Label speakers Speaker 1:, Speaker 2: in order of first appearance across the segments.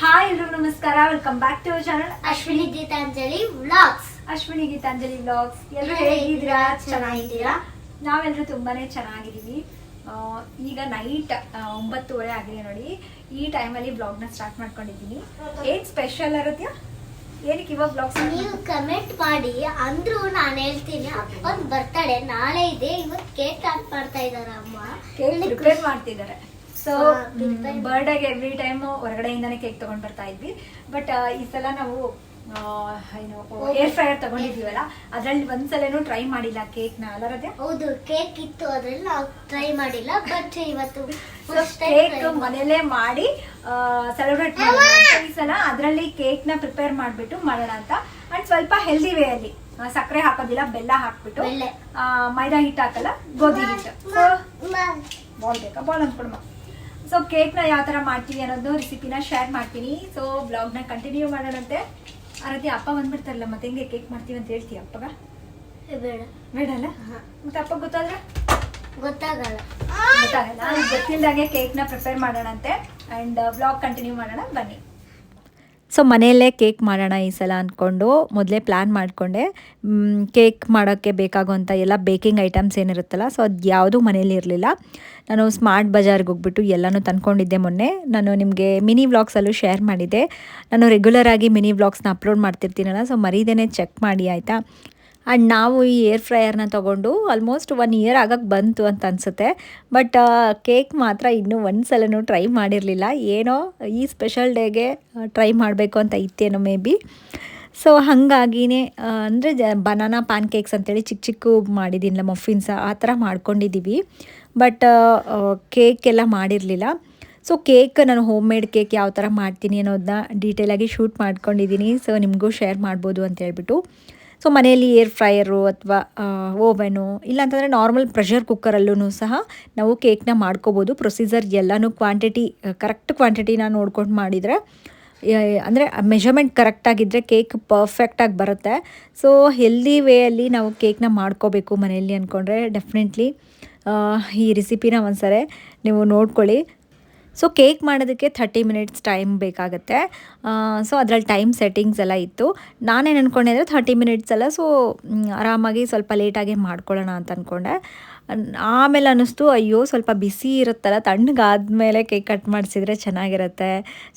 Speaker 1: Hi ಎಲ್ರಿಗೂ ನಮಸ್ಕಾರ. Welcome back to our
Speaker 2: channel Ashwini Geetanjali
Speaker 1: vlogs Ashwini Geetanjali vlogs ಎಲ್ಲರೂ ಹೇಗಿದ್ದೀರಾ? ಚೆನ್ನಾಗಿದ್ದೀರಾ? ನಾವೆಲ್ಲರೂ ತುಂಬಾನೇ ಚೆನ್ನಾಗಿದ್ದೀವಿ. ಈಗ ನೈಟ್ ಒಂಬತ್ತುವರೆ ಆಗಿದೆ ನೋಡಿ. ಈ ಟೈಮಲ್ಲಿ ಬ್ಲಾಗ್ನ ಸ್ಟಾರ್ಟ್ ಮಾಡ್ಕೊಂಡಿದ್ದೀನಿ. ಏನ್ ಸ್ಪೆಷಲ್ ಇರುತ್ತೆ ಏನಕ್ಕೆ ಇವಾಗ ಬ್ಲಾಗ್ಸ್
Speaker 2: ನೀವು ಕಮೆಂಟ್ ಮಾಡಿ. ಅಂದ್ರೂ ನಾನು ಹೇಳ್ತೀನಿ. ಅಪ್ಪನ್ ಬರ್ತಡೆ ನಾಳೆ ಇದೆ. ಇವತ್ತು ಕೇಕ್ ಕಟ್ ಮಾಡ್ತಾ ಇದ್ದಾರೆ ಅಮ್ಮ
Speaker 1: ಪ್ರಿಪೇರ್ ಮಾಡ್ತಿದ್ದಾರೆ. ಸೊ ಬರ್ಡೇಗೆ ಎವ್ರಿ ಟೈಮ್ ಹೊರಗಡೆಯಿಂದಾನೇ ಕೇಕ್ ತಗೊಂಡ್ ಬರ್ತಾ ಇದ್ವಿ. ಬಟ್ ಈ ಸಲ ನಾವು ಏನು ಏರ್ ಫ್ರೈಯರ್ ತಗೊಂಡಿದೀವಲ್ಲ ಅದ್ರಲ್ಲಿ ಒಂದ್ಸಲನೂ ಟ್ರೈ ಮಾಡಿಲ್ಲ ಕೇಕ್ನ ಅಲ್ಲರದೆ
Speaker 2: ಹೌದು ಕೇಕ್ ಇತ್ತು ಅದ್ರಲ್ಲಿ ನಾವು ಟ್ರೈ ಮಾಡಿಲ್ಲ ಬಟ್ ಇವತ್ತು
Speaker 1: ಕೇಕ್ ಮನೇಲೆ ಮಾಡಿ ಸೆಲೆಬ್ರೇಟ್ ಮಾಡೋಣ ಈ ಸಲ ಅದರಲ್ಲಿ ಕೇಕ್ನ ಪ್ರಿಪೇರ್ ಮಾಡ್ಬಿಟ್ಟು ಮಾಡೋಣ ಅಂತ. ಅಂಡ್ ಸ್ವಲ್ಪ ಹೆಲ್ದಿ ವೇ ಅಲ್ಲಿ ಸಕ್ಕರೆ ಹಾಕೋದಿಲ್ಲ ಬೆಲ್ಲ ಹಾಕ್ಬಿಟ್ಟು ಮೈದಾ ಹಿಟ್ಟು ಹಾಕಲ್ಲ ಗೋಧಿ ಹಿಟ್ಟು. ಬಾಲ್ ಬೇಕಾ? ಬಾಲ್ ಅಂದ್ಕೊಡಮ್ಮ ಸೊ ಕೇಕ್ನ ಯಾವ ಥರ ಮಾಡ್ತೀವಿ ಅನ್ನೋದು ರೆಸಿಪಿನ ಶೇರ್ ಮಾಡ್ತೀನಿ. So ಬ್ಲಾಗ್ನ continue ಮಾಡೋಣಂತೆ. ಅರತಿ ಅಪ್ಪ ಬಂದ್ಬಿಡ್ತಾರಲ್ಲ ಮತ್ತೆ ಹೆಂಗೆ ಕೇಕ್ ಮಾಡ್ತೀವಿ ಅಂತ ಹೇಳ್ತೀವಿ ಅಪ್ಪಗ?
Speaker 2: ಬೇಡ.
Speaker 1: ಬೇಡಲ್ಲ? ಮತ್ತೆ ಅಪ್ಪ ಗೊತ್ತಾದ್ರೆ?
Speaker 2: ಗೊತ್ತಾಗಲ್ಲ.
Speaker 1: ಗೊತ್ತಾಗಲ್ಲ. ಗೊತ್ತಿಲ್ದಾಗೆ ಕೇಕ್ನ ಪ್ರಿಪೇರ್ ಮಾಡೋಣಂತೆ. ಆ್ಯಂಡ್ ಬ್ಲಾಗ್ ಕಂಟಿನ್ಯೂ ಮಾಡೋಣ. ಬನ್ನಿ.
Speaker 3: ಸೊ ಮನೆಯಲ್ಲೇ ಕೇಕ್ ಮಾಡೋಣ ಈ ಸಲ ಅಂದ್ಕೊಂಡು ಮೊದಲೇ ಪ್ಲ್ಯಾನ್ ಮಾಡಿಕೊಂಡೆ. ಕೇಕ್ ಮಾಡೋಕ್ಕೆ ಬೇಕಾಗುವಂಥ ಎಲ್ಲ ಬೇಕಿಂಗ್ ಐಟಮ್ಸ್ ಏನಿರುತ್ತಲ್ಲ ಸೊ ಅದು ಯಾವುದೂ ಮನೇಲಿ ಇರಲಿಲ್ಲ. ನಾನು ಸ್ಮಾರ್ಟ್ ಬಜಾರ್ಗೆ ಹೋಗ್ಬಿಟ್ಟು ಎಲ್ಲನೂ ತಂದ್ಕೊಂಡಿದ್ದೆ ಮೊನ್ನೆ. ನಾನು ನಿಮಗೆ ಮಿನಿ ವ್ಲಾಗ್ಸಲ್ಲೂ ಶೇರ್ ಮಾಡಿದ್ದೆ. ನಾನು ರೆಗ್ಯುಲರ್ ಆಗಿ ಮಿನಿ ವ್ಲಾಗ್ಸ್ನ ಅಪ್ಲೋಡ್ ಮಾಡ್ತಿರ್ತೀನಲ್ಲ ಸೊ ಮರೀದೇನೆ ಚೆಕ್ ಮಾಡಿ, ಆಯಿತಾ? ಆ್ಯಂಡ್ ನಾವು ಈ ಏರ್ ಫ್ರೈಯರ್ನ ತೊಗೊಂಡು ಆಲ್ಮೋಸ್ಟ್ ಒನ್ ಇಯರ್ ಆಗಕ್ಕೆ ಬಂತು ಅಂತ ಅನಿಸುತ್ತೆ. ಬಟ್ ಕೇಕ್ ಮಾತ್ರ ಇನ್ನೂ ಒಂದು ಸಲನೂ ಟ್ರೈ ಮಾಡಿರಲಿಲ್ಲ. ಏನೋ ಈ ಸ್ಪೆಷಲ್ ಡೇಗೆ ಟ್ರೈ ಮಾಡಬೇಕು ಅಂತ ಇತ್ತೇನೋ ಮೇ ಬಿ ಸೊ ಹಾಗಾಗಿನೇ ಅಂದರೆ ಜ ಬನಾನಾ ಪ್ಯಾನ್ ಕೇಕ್ಸ್ ಅಂತೇಳಿ ಚಿಕ್ಕ ಚಿಕ್ಕ ಮಾಡಿದ್ದೀನಿಲ್ಲ ಮಫಿನ್ಸ ಆ ಥರ ಮಾಡ್ಕೊಂಡಿದ್ದೀವಿ ಬಟ್ ಕೇಕ್ ಎಲ್ಲ ಮಾಡಿರಲಿಲ್ಲ. ಸೊ ಕೇಕ್ ನಾನು ಹೋಮ್ ಮೇಡ್ ಕೇಕ್ ಯಾವ ಥರ ಮಾಡ್ತೀನಿ ಅನ್ನೋದನ್ನ ಡೀಟೇಲಾಗಿ ಶೂಟ್ ಮಾಡ್ಕೊಂಡಿದ್ದೀನಿ ಸೊ ನಿಮಗೂ ಶೇರ್ ಮಾಡ್ಬೋದು ಅಂತ ಹೇಳ್ಬಿಟ್ಟು. ಸೊ ಮನೆಯಲ್ಲಿ ಏರ್ ಫ್ರೈಯರು ಅಥವಾ ಓವೆನು ಇಲ್ಲಾಂತಂದರೆ ನಾರ್ಮಲ್ ಪ್ರೆಷರ್ ಕುಕ್ಕರಲ್ಲೂ ಸಹ ನಾವು ಕೇಕ್ನ ಮಾಡ್ಕೋಬೋದು. ಪ್ರೊಸೀಜರ್ ಎಲ್ಲನೂ ಕ್ವಾಂಟಿಟಿ ಕರೆಕ್ಟ್ ಕ್ವಾಂಟಿಟಿನ ನೋಡ್ಕೊಂಡು ಮಾಡಿದರೆ ಅಂದರೆ ಮೆಷರ್ಮೆಂಟ್ ಕರೆಕ್ಟಾಗಿದ್ದರೆ ಕೇಕ್ ಪರ್ಫೆಕ್ಟಾಗಿ ಬರುತ್ತೆ. ಸೊ ಹೆಲ್ದಿ ವೇಯಲ್ಲಿ ನಾವು ಕೇಕ್ನ ಮಾಡ್ಕೋಬೇಕು ಮನೆಯಲ್ಲಿ ಅಂದ್ಕೊಂಡ್ರೆ ಡೆಫಿನೆಟ್ಲಿ ಈ ರೆಸಿಪಿನ ಒಂದ್ಸರಿ ನೀವು ನೋಡ್ಕೊಳ್ಳಿ. ಸೊ ಕೇಕ್ ಮಾಡೋದಕ್ಕೆ ಥರ್ಟಿ ಮಿನಿಟ್ಸ್ ಟೈಮ್ ಬೇಕಾಗುತ್ತೆ. ಸೊ ಅದರಲ್ಲಿ ಟೈಮ್ ಸೆಟ್ಟಿಂಗ್ಸ್ ಎಲ್ಲ ಇತ್ತು. ನಾನೇನು ಅಂದ್ಕೊಂಡೆ ಅಂದರೆ ಥರ್ಟಿ ಮಿನಿಟ್ಸ್ ಎಲ್ಲ ಸೊ ಆರಾಮಾಗಿ ಸ್ವಲ್ಪ ಲೇಟಾಗಿ ಮಾಡ್ಕೊಳ್ಳೋಣ ಅಂತ ಅಂದ್ಕೊಂಡೆ ಆಮೇಲೆ ಅನ್ನಿಸ್ತು, ಅಯ್ಯೋ, ಸ್ವಲ್ಪ ಬಿಸಿ ಇರುತ್ತಲ್ಲ, ತಣ್ಣಗಾದ್ಮೇಲೆ ಕೇಕ್ ಕಟ್ ಮಾಡಿಸಿದ್ರೆ ಚೆನ್ನಾಗಿರುತ್ತೆ,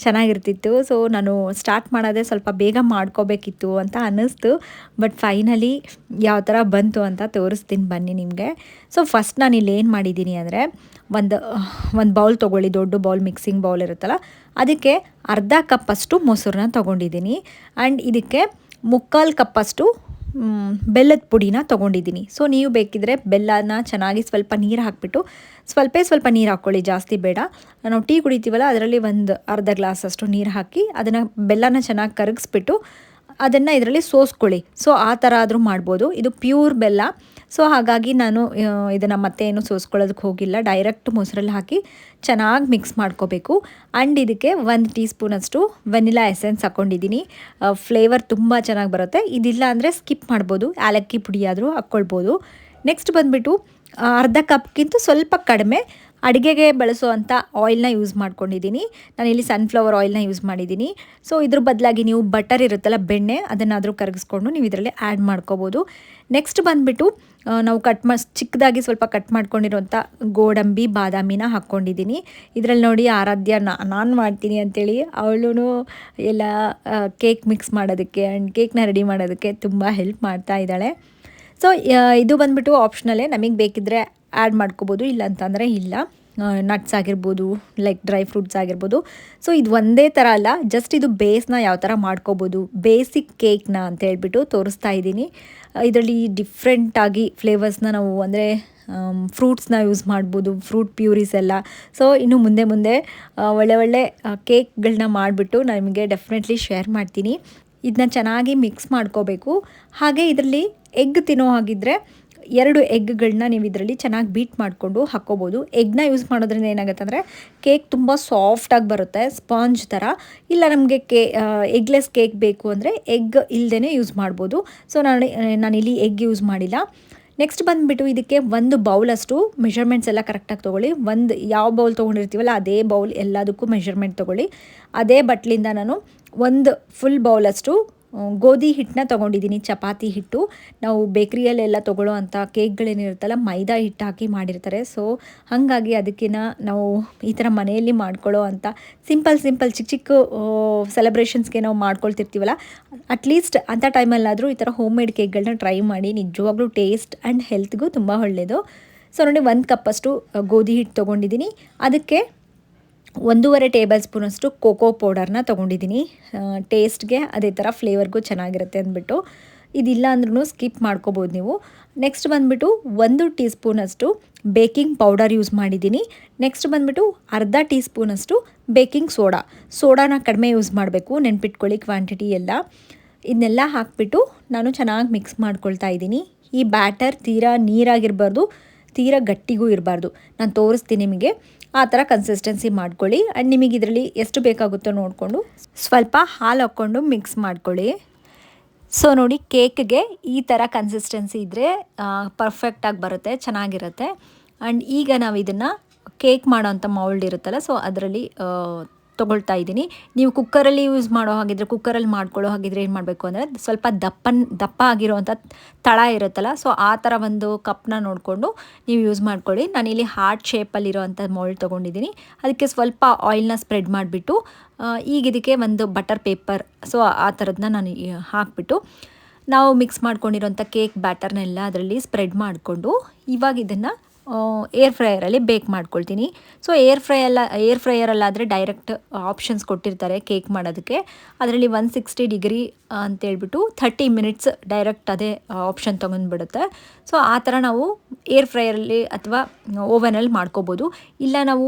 Speaker 3: ಚೆನ್ನಾಗಿರ್ತಿತ್ತು. ಸೊ ನಾನು ಸ್ಟಾರ್ಟ್ ಮಾಡೋದೇ ಸ್ವಲ್ಪ ಬೇಗ ಮಾಡ್ಕೋಬೇಕಿತ್ತು ಅಂತ ಅನ್ನಿಸ್ತು. ಬಟ್ ಫೈನಲಿ ಯಾವ ಥರ ಬಂತು ಅಂತ ತೋರಿಸ್ತೀನಿ ಬನ್ನಿ ನಿಮಗೆ. ಸೊ ಫಸ್ಟ್ ನಾನು ಇಲ್ಲಿ ಏನು ಮಾಡಿದ್ದೀನಿ ಅಂದರೆ ಒಂದು ಒಂದು ಬೌಲ್ ತೊಗೊಳ್ಳಿ, ದೊಡ್ಡ ಬೌಲ್ ಮಿಕ್ಸಿಂಗ್ ಬೌಲ್ ಇರುತ್ತಲ್ಲ, ಅದಕ್ಕೆ ಅರ್ಧ ಕಪ್ಪಷ್ಟು ಮೊಸರನ್ನ ತೊಗೊಂಡಿದ್ದೀನಿ. ಆ್ಯಂಡ್ ಇದಕ್ಕೆ ಮುಕ್ಕಾಲು ಕಪ್ಪಷ್ಟು ಬೆಲ್ಲದ ಪುಡಿನ ತೊಗೊಂಡಿದ್ದೀನಿ. ಸೊ ನೀವು ಬೇಕಿದ್ರೆ ಬೆಲ್ಲನ ಚೆನ್ನಾಗಿ ಸ್ವಲ್ಪ ನೀರು ಹಾಕಿಬಿಟ್ಟು, ಸ್ವಲ್ಪ ಸ್ವಲ್ಪ ನೀರು ಹಾಕ್ಕೊಳ್ಳಿ, ಜಾಸ್ತಿ ಬೇಡ. ನಾವು ಟೀ ಕುಡಿತೀವಲ್ಲ, ಅದರಲ್ಲಿ ಒಂದು ಅರ್ಧ ಗ್ಲಾಸ್ ಅಷ್ಟು ನೀರು ಹಾಕಿ, ಅದನ್ನು ಬೆಲ್ಲನ ಚೆನ್ನಾಗಿ ಕರಗಿಸ್ಬಿಟ್ಟು, ಅದನ್ನು ಇದರಲ್ಲಿ ಸೋಸ್ಕೊಳ್ಳಿ. ಸೊ ಆ ಥರ ಆದರೂ ಮಾಡ್ಬೋದು. ಇದು ಪ್ಯೂರ್ ಬೆಲ್ಲ. ಸೊ ಹಾಗಾಗಿ ನಾನು ಇದನ್ನು ಮತ್ತೆ ಏನು ಸೋಸ್ಕೊಳ್ಳೋದಕ್ಕೆ ಹೋಗಿಲ್ಲ. ಡೈರೆಕ್ಟ್ ಮೊಸರಲ್ಲಿ ಹಾಕಿ ಚೆನ್ನಾಗಿ ಮಿಕ್ಸ್ ಮಾಡ್ಕೋಬೇಕು. ಆ್ಯಂಡ್ ಇದಕ್ಕೆ ಒಂದು ಟೀ ಸ್ಪೂನಷ್ಟು ವೆನಿಲಾ ಎಸೆನ್ಸ್ ಹಾಕ್ಕೊಂಡಿದ್ದೀನಿ ಫ್ಲೇವರ್ ತುಂಬ ಚೆನ್ನಾಗಿ ಬರುತ್ತೆ. ಇದಿಲ್ಲ ಅಂದರೆ ಸ್ಕಿಪ್ ಮಾಡ್ಬೋದು. ಏಲಕ್ಕಿ ಪುಡಿಯಾದರೂ ಹಾಕ್ಕೊಳ್ಬೋದು. ನೆಕ್ಸ್ಟ್ ಬಂದುಬಿಟ್ಟು ಅರ್ಧ ಕಪ್ಗಿಂತ ಸ್ವಲ್ಪ ಕಡಿಮೆ ಅಡುಗೆಗೆ ಬಳಸುವಂಥ ಆಯಿಲ್ನ ಯೂಸ್ ಮಾಡ್ಕೊಂಡಿದ್ದೀನಿ. ನಾನಿಲ್ಲಿ ಸನ್ಫ್ಲವರ್ ಆಯಿಲ್ನ ಯೂಸ್ ಮಾಡಿದ್ದೀನಿ. ಸೊ ಇದ್ರ ಬದಲಾಗಿ ನೀವು ಬಟರ್ ಇರುತ್ತಲ್ಲ, ಬೆಣ್ಣೆ, ಅದನ್ನಾದರೂ ಕರಗಿಸ್ಕೊಂಡು ನೀವು ಇದರಲ್ಲಿ ಆ್ಯಡ್ ಮಾಡ್ಕೋಬೋದು. ನೆಕ್ಸ್ಟ್ ಬಂದುಬಿಟ್ಟು ನಾವು ಕಟ್ ಮಾ, ಚಿಕ್ಕದಾಗಿ ಸ್ವಲ್ಪ ಕಟ್ ಮಾಡ್ಕೊಂಡಿರುವಂಥ ಗೋಡಂಬಿ, ಬಾದಾಮಿನ ಹಾಕ್ಕೊಂಡಿದ್ದೀನಿ. ಇದರಲ್ಲಿ ನೋಡಿ ಆರಾಧ್ಯ ನಾನು ಮಾಡ್ತೀನಿ ಅಂಥೇಳಿ ಅವಳು ಎಲ್ಲ ಕೇಕ್ ಮಿಕ್ಸ್ ಮಾಡೋದಕ್ಕೆ ಆ್ಯಂಡ್ ಕೇಕ್ನ ರೆಡಿ ಮಾಡೋದಕ್ಕೆ ತುಂಬ ಹೆಲ್ಪ್ ಮಾಡ್ತಾ ಇದ್ದಾಳೆ. ಸೊ ಇದು ಬಂದ್ಬಿಟ್ಟು ಆಪ್ಷನಲ್ಲೇ ನಮಗೆ ಬೇಕಿದ್ದರೆ ಆ್ಯಡ್ ಮಾಡ್ಕೋಬೋದು ಇಲ್ಲ. ಅಂತಂದರೆ ಇಲ್ಲ ನಟ್ಸ್ ಆಗಿರ್ಬೋದು ಲೈಕ್ ಡ್ರೈ ಫ್ರೂಟ್ಸ್ ಆಗಿರ್ಬೋದು. ಸೊ ಇದು ಒಂದೇ ಥರ ಅಲ್ಲ ಜಸ್ಟ್ ಇದು ಬೇಸ್ನ ಯಾವ ಥರ ಮಾಡ್ಕೋಬೋದು. ಬೇಸಿಕ್ ಕೇಕ್ನ ಅಂತ ಹೇಳ್ಬಿಟ್ಟು ತೋರಿಸ್ತಾ ಇದ್ದೀನಿ. ಇದರಲ್ಲಿ ಡಿಫ್ರೆಂಟಾಗಿ ಫ್ಲೇವರ್ಸ್ನ ನಾವು ಅಂದರೆ ಫ್ರೂಟ್ಸ್ನ ಯೂಸ್ ಮಾಡ್ಬೋದು ಫ್ರೂಟ್ ಪ್ಯೂರೀಸ್ ಎಲ್ಲ. ಸೊ ಇನ್ನು ಮುಂದೆ ಮುಂದೆ ಒಳ್ಳೆ ಒಳ್ಳೆ ಕೇಕ್ಗಳನ್ನ ಮಾಡಿಬಿಟ್ಟು ನಿಮಗೆ ಡೆಫಿನೆಟ್ಲಿ ಶೇರ್ ಮಾಡ್ತೀನಿ. ಇದನ್ನ ಚೆನ್ನಾಗಿ ಮಿಕ್ಸ್ ಮಾಡ್ಕೋಬೇಕು. ಹಾಗೆ ಇದರಲ್ಲಿ ಎಗ್ ತಿನ್ನೋ ಹಾಗಿದ್ರೆ ಎರಡು ಎಗ್ಗಳನ್ನ ನೀವು ಇದರಲ್ಲಿ ಚೆನ್ನಾಗಿ ಬೀಟ್ ಮಾಡಿಕೊಂಡು ಹಾಕ್ಕೋಬೋದು. ಎಗ್ನ ಯೂಸ್ ಮಾಡೋದ್ರಿಂದ ಏನಾಗುತ್ತೆ ಅಂದರೆ, ಕೇಕ್ ತುಂಬ ಸಾಫ್ಟಾಗಿ ಬರುತ್ತೆ, ಸ್ಪಾಂಜ್ ಥರ ಇಲ್ಲ ನಮಗೆ ಕೇ ಎಗ್ಲೆಸ್ ಕೇಕ್ ಬೇಕು ಅಂದರೆ ಎಗ್ ಇಲ್ಲದೇ ಯೂಸ್ ಮಾಡ್ಬೋದು. ಸೊ ನಾನು ನಾನಿಲ್ಲಿ ಎಗ್ ಯೂಸ್ ಮಾಡಿಲ್ಲ. ನೆಕ್ಸ್ಟ್ ಬಂದುಬಿಟ್ಟು ಇದಕ್ಕೆ ಒಂದು ಬೌಲಷ್ಟು ಮೆಷರ್ಮೆಂಟ್ಸ್ ಎಲ್ಲ ಕರೆಕ್ಟಾಗಿ ತೊಗೊಳ್ಳಿ. ಒಂದು ಯಾವ ಬೌಲ್ ತೊಗೊಂಡಿರ್ತೀವಲ್ಲ, ಅದೇ ಬೌಲ್ ಎಲ್ಲದಕ್ಕೂ ಮೆಷರ್ಮೆಂಟ್ ತೊಗೊಳ್ಳಿ. ಅದೇ ಬಟ್ಲಿಂದ ನಾನು ಒಂದು ಫುಲ್ ಬೌಲಷ್ಟು ಗೋಧಿ ಹಿಟ್ಟನ್ನ ತೊಗೊಂಡಿದ್ದೀನಿ ಚಪಾತಿ ಹಿಟ್ಟು. ನಾವು ಬೇಕ್ರಿಯಲ್ಲೆಲ್ಲ ತೊಗೊಳ್ಳೋ ಅಂಥ ಕೇಕ್ಗಳೇನಿರುತ್ತಲ್ಲ ಮೈದಾ ಹಿಟ್ಟು ಹಾಕಿ ಮಾಡಿರ್ತಾರೆ. ಸೊ ಹಾಗಾಗಿ ಅದಕ್ಕಿಂತ ನಾವು ಈ ಥರ ಮನೆಯಲ್ಲಿ ಮಾಡ್ಕೊಳ್ಳೋ ಅಂಥ ಸಿಂಪಲ್ ಸಿಂಪಲ್ ಚಿಕ್ಕ ಚಿಕ್ಕ ಸೆಲೆಬ್ರೇಷನ್ಸ್ಗೆ ನಾವು ಮಾಡ್ಕೊಳ್ತಿರ್ತೀವಲ್ಲ ಅಟ್ಲೀಸ್ಟ್ ಅಂಥ ಟೈಮಲ್ಲಾದರೂ ಈ ಥರ ಹೋಮ್ ಮೇಡ್ ಕೇಕ್ಗಳನ್ನ ಟ್ರೈ ಮಾಡಿ, ನಿಜವಾಗ್ಲೂ ಟೇಸ್ಟ್ ಆ್ಯಂಡ್ ಹೆಲ್ತ್ಗೂ ತುಂಬ ಒಳ್ಳೆಯದು ಸೊ ನೋಡಿ, ಒಂದು ಕಪ್ಪಷ್ಟು ಗೋಧಿ ಹಿಟ್ಟು ತೊಗೊಂಡಿದ್ದೀನಿ ಅದಕ್ಕೆ ಒಂದೂವರೆ ಟೇಬಲ್ ಸ್ಪೂನಷ್ಟು ಕೋಕೋ ಪೌಡರ್ನ ತೊಗೊಂಡಿದ್ದೀನಿ. ಟೇಸ್ಟ್ಗೆ ಅದೇ ಥರ ಫ್ಲೇವರ್ಗೂ ಚೆನ್ನಾಗಿರುತ್ತೆ ಅಂದ್ಬಿಟ್ಟು. ಇದಿಲ್ಲ ಅಂದ್ರೂ ಸ್ಕಿಪ್ ಮಾಡ್ಕೋಬೋದು ನೀವು. ನೆಕ್ಸ್ಟ್ ಬಂದುಬಿಟ್ಟು ಒಂದು ಟೀ ಸ್ಪೂನಷ್ಟು ಬೇಕಿಂಗ್ ಪೌಡರ್ ಯೂಸ್ ಮಾಡಿದ್ದೀನಿ. ನೆಕ್ಸ್ಟ್ ಬಂದುಬಿಟ್ಟು ಅರ್ಧ ಟೀ ಸ್ಪೂನಷ್ಟು ಬೇಕಿಂಗ್ ಸೋಡಾ. ಸೋಡಾನ ಕಡಿಮೆ ಯೂಸ್ ಮಾಡಬೇಕು, ನೆನ್ಪಿಟ್ಕೊಳ್ಳಿ ಕ್ವಾಂಟಿಟಿ ಎಲ್ಲ. ಇದನ್ನೆಲ್ಲ ಹಾಕಿಬಿಟ್ಟು ನಾನು ಚೆನ್ನಾಗಿ ಮಿಕ್ಸ್ ಮಾಡ್ಕೊಳ್ತಾ ಇದ್ದೀನಿ. ಈ ಬ್ಯಾಟರ್ ತೀರಾ ನೀರಾಗಿರಬಾರ್ದು, ತೀರಾ ಗಟ್ಟಿಗೂ ಇರಬಾರ್ದು. ನಾನು ತೋರಿಸ್ತೀನಿ ನಿಮಗೆ. ಆ ಥರ ಕನ್ಸಿಸ್ಟೆನ್ಸಿ ಮಾಡ್ಕೊಳ್ಳಿ. ಆ್ಯಂಡ್ ನಿಮಗೆ ಇದರಲ್ಲಿ ಎಷ್ಟು ಬೇಕಾಗುತ್ತೋ ನೋಡಿಕೊಂಡು ಸ್ವಲ್ಪ ಹಾಲು ಹಾಕ್ಕೊಂಡು ಮಿಕ್ಸ್ ಮಾಡ್ಕೊಳ್ಳಿ. ಸೊ ನೋಡಿ ಕೇಕ್ಗೆ ಈ ಥರ ಕನ್ಸಿಸ್ಟೆನ್ಸಿ ಇದ್ದರೆ ಪರ್ಫೆಕ್ಟಾಗಿ ಬರುತ್ತೆ, ಚೆನ್ನಾಗಿರುತ್ತೆ. ಆ್ಯಂಡ್ ಈಗ ನಾವು ಇದನ್ನು ಕೇಕ್ ಮಾಡೋವಂಥ ಮೌಲ್ಡ್ ಇರುತ್ತಲ್ಲ ಸೊ ಅದರಲ್ಲಿ ತೊಗೊಳ್ತಾ ಇದ್ದೀನಿ. ನೀವು ಕುಕ್ಕರಲ್ಲಿ ಯೂಸ್ ಮಾಡೋ ಹಾಗಿದ್ರೆ ಕುಕ್ಕರಲ್ಲಿ ಮಾಡ್ಕೊಳ್ಳೋ ಹಾಗಿದ್ರೆ ಏನು ಮಾಡಬೇಕು ಅಂದರೆ, ಸ್ವಲ್ಪ ದಪ್ಪನ್, ದಪ್ಪ ಆಗಿರೋವಂಥ ತಳ ಇರುತ್ತಲ್ಲ ಸೊ ಆ ಥರ ಒಂದು ಕಪ್ನ ನೋಡಿಕೊಂಡು ನೀವು ಯೂಸ್ ಮಾಡ್ಕೊಳ್ಳಿ. ನಾನಿಲ್ಲಿ ಹಾರ್ಟ್ ಶೇಪಲ್ಲಿರೋವಂಥ ಮೋಲ್ಡ್ ತೊಗೊಂಡಿದ್ದೀನಿ. ಅದಕ್ಕೆ ಸ್ವಲ್ಪ ಆಯಿಲ್ನ ಸ್ಪ್ರೆಡ್ ಮಾಡಿಬಿಟ್ಟು ಈಗ ಇದಕ್ಕೆ ಒಂದು ಬಟರ್ ಪೇಪರ್ ಸೊ ಆ ಥರದನ್ನ ನಾನು ಹಾಕ್ಬಿಟ್ಟು, ನಾವು ಮಿಕ್ಸ್ ಮಾಡ್ಕೊಂಡಿರೋಂಥ ಕೇಕ್ ಬ್ಯಾಟರ್ನೆಲ್ಲ ಅದರಲ್ಲಿ ಸ್ಪ್ರೆಡ್ ಮಾಡಿಕೊಂಡು, ಇವಾಗ ಇದನ್ನು ಏರ್ ಫ್ರೈಯರಲ್ಲಿ ಬೇಕ್ ಮಾಡ್ಕೊಳ್ತೀನಿ. ಸೊ ಏರ್ ಫ್ರೈ ಎಲ್ಲ ಏರ್ ಫ್ರೈಯರಲ್ಲಾದರೆ ಡೈರೆಕ್ಟ್ ಆಪ್ಷನ್ಸ್ ಕೊಟ್ಟಿರ್ತಾರೆ ಕೇಕ್ ಮಾಡೋದಕ್ಕೆ. ಅದರಲ್ಲಿ ಒನ್ ಸಿಕ್ಸ್ಟಿ ಡಿಗ್ರಿ ಅಂತೇಳ್ಬಿಟ್ಟು ಥರ್ಟಿ ಮಿನಿಟ್ಸ್ ಡೈರೆಕ್ಟ್ ಅದೇ ಆಪ್ಷನ್ ತೊಗೊಂಡ್ಬಿಡುತ್ತೆ. ಸೊ ಆ ಥರ ನಾವು ಏರ್ ಫ್ರೈಯರಲ್ಲಿ ಅಥವಾ ಓವನಲ್ಲಿ ಮಾಡ್ಕೋಬೋದು. ಇಲ್ಲ ನಾವು